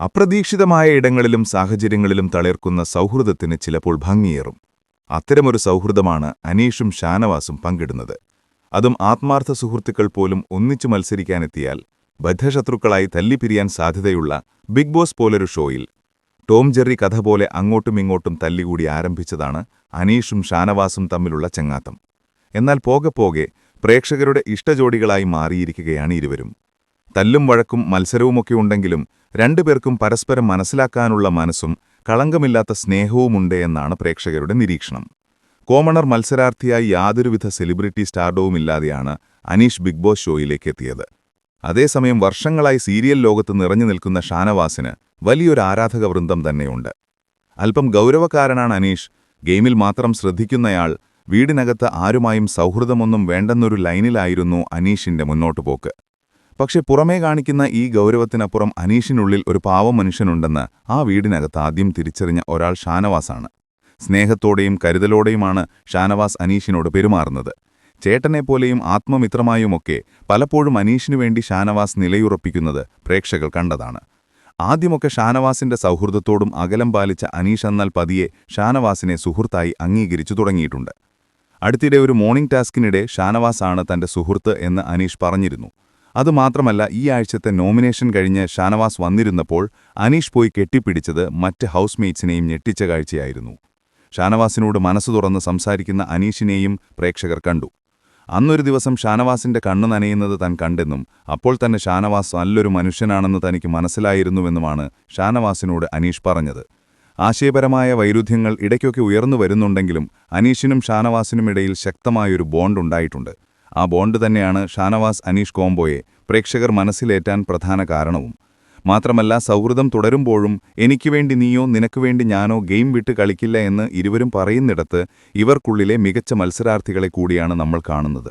അപ്രതീക്ഷിതമായ ഇടങ്ങളിലും സാഹചര്യങ്ങളിലും തളിർക്കുന്ന സൗഹൃദത്തിന് ചിലപ്പോൾ ഭംഗിയേറും. അത്തരമൊരു സൗഹൃദമാണ് അനീഷും ഷാനവാസും പങ്കിടുന്നത്. അതും ആത്മാർത്ഥ സുഹൃത്തുക്കൾ പോലും ഒന്നിച്ചു മത്സരിക്കാനെത്തിയാൽ ബദ്ധശത്രുക്കളായി തല്ലിപ്പിരിയാൻ സാധ്യതയുള്ള ബിഗ് ബോസ് പോലൊരു ഷോയിൽ ടോം ജെറി കഥ പോലെ അങ്ങോട്ടും ഇങ്ങോട്ടും തല്ലികൂടി ആരംഭിച്ചതാണ് അനീഷും ഷാനവാസും തമ്മിലുള്ള ചങ്ങാത്തം. എന്നാൽ പോകെ പോകെ പ്രേക്ഷകരുടെ ഇഷ്ടജോഡികളായി മാറിയിരിക്കുകയാണ് ഇരുവരും. തല്ലും വഴക്കും മത്സരവുമൊക്കെ ഉണ്ടെങ്കിലും രണ്ടുപേർക്കും പരസ്പരം മനസ്സിലാക്കാനുള്ള മനസ്സും കളങ്കമില്ലാത്ത സ്നേഹവുമുണ്ട് എന്നാണ് പ്രേക്ഷകരുടെ നിരീക്ഷണം. കോമണർ മത്സരാർത്ഥിയായി യാതൊരുവിധ സെലിബ്രിറ്റി സ്റ്റാർഡവുമില്ലാതെയാണ് അനീഷ് ബിഗ് ബോസ് ഷോയിലേക്ക് എത്തിയത്. അതേസമയം വർഷങ്ങളായി സീരിയൽ ലോകത്ത് നിറഞ്ഞു നിൽക്കുന്ന ഷാനവാസിന് വലിയൊരു ആരാധക വൃന്ദം തന്നെയുണ്ട്. അല്പം ഗൗരവക്കാരനാണ് അനീഷ്. ഗെയിമിൽ മാത്രം ശ്രദ്ധിക്കുന്നയാൾ വീടിനകത്ത് ആരുമായും സൗഹൃദമൊന്നും വേണ്ടെന്നൊരു ലൈനിലായിരുന്നു അനീഷിന്റെ മുന്നോട്ടുപോക്ക്. പക്ഷെ പുറമേ കാണിക്കുന്ന ഈ ഗൗരവത്തിനപ്പുറം അനീഷിനുള്ളിൽ ഒരു പാവം മനുഷ്യനുണ്ടെന്ന് ആ വീടിനകത്ത് ആദ്യം തിരിച്ചറിഞ്ഞ ഒരാൾ ഷാനവാസാണ്. സ്നേഹത്തോടെയും കരുതലോടെയുമാണ് ഷാനവാസ് അനീഷിനോട് പെരുമാറുന്നത്. ചേട്ടനെപ്പോലെയും ആത്മമിത്രമായുമൊക്കെ പലപ്പോഴും അനീഷിനു വേണ്ടി ഷാനവാസ് നിലയുറപ്പിക്കുന്നത് പ്രേക്ഷകർ കണ്ടതാണ്. ആദ്യമൊക്കെ ഷാനവാസിന്റെ സൗഹൃദത്തോടും അകലം പാലിച്ച അനീഷ് എന്നാൽ പതിയെ ഷാനവാസിനെ സുഹൃത്തായി അംഗീകരിച്ചു തുടങ്ങിയിട്ടുണ്ട്. അടുത്തിടെ ഒരു മോർണിംഗ് ടാസ്കിനിടെ ഷാനവാസാണ് തന്റെ സുഹൃത്ത് എന്ന് അനീഷ് പറഞ്ഞിരുന്നു. അതുമാത്രമല്ല ഈ ആഴ്ചത്തെ നോമിനേഷൻ കഴിഞ്ഞ് ഷാനവാസ് വന്നിരുന്നപ്പോൾ അനീഷ് പോയി കെട്ടിപ്പിടിച്ചത് മറ്റ് ഹൗസ്മേറ്റ്സിനെയും ഞെട്ടിച്ച കാഴ്ചയായിരുന്നു. ഷാനവാസിനോട് മനസ്സ് തുറന്ന് സംസാരിക്കുന്ന അനീഷിനെയും പ്രേക്ഷകർ കണ്ടു. അന്നൊരു ദിവസം ഷാനവാസിന്റെ കണ്ണു നനയുന്നത് താൻ കണ്ടെന്നും അപ്പോൾ തന്നെ ഷാനവാസ് നല്ലൊരു മനുഷ്യനാണെന്ന് തനിക്ക് മനസ്സിലായിരുന്നുവെന്നുമാണ് ഷാനവാസിനോട് അനീഷ് പറഞ്ഞത്. ആശയപരമായ വൈരുദ്ധ്യങ്ങൾ ഇടയ്ക്കൊക്കെ ഉയർന്നു വരുന്നുണ്ടെങ്കിലും അനീഷിനും ഷാനവാസിനുമിടയിൽ ശക്തമായൊരു ബോണ്ട് ഉണ്ടായിട്ടുണ്ട്. ആ ബോണ്ട് തന്നെയാണ് ഷാനവാസ് അനീഷ് കോംബോയെ പ്രേക്ഷകർ മനസ്സിലേറ്റാൻ പ്രധാന കാരണവും. മാത്രമല്ല സൗഹൃദം തുടരുമ്പോഴും എനിക്കുവേണ്ടി നീയോ നിനക്കുവേണ്ടി ഞാനോ ഗെയിം വിട്ട് കളിക്കില്ല എന്ന് ഇരുവരും പറയുന്നിടത്ത് ഇവർക്കുള്ളിലെ മികച്ച മത്സരാർത്ഥികളെ കൂടിയാണ് നമ്മൾ കാണുന്നത്.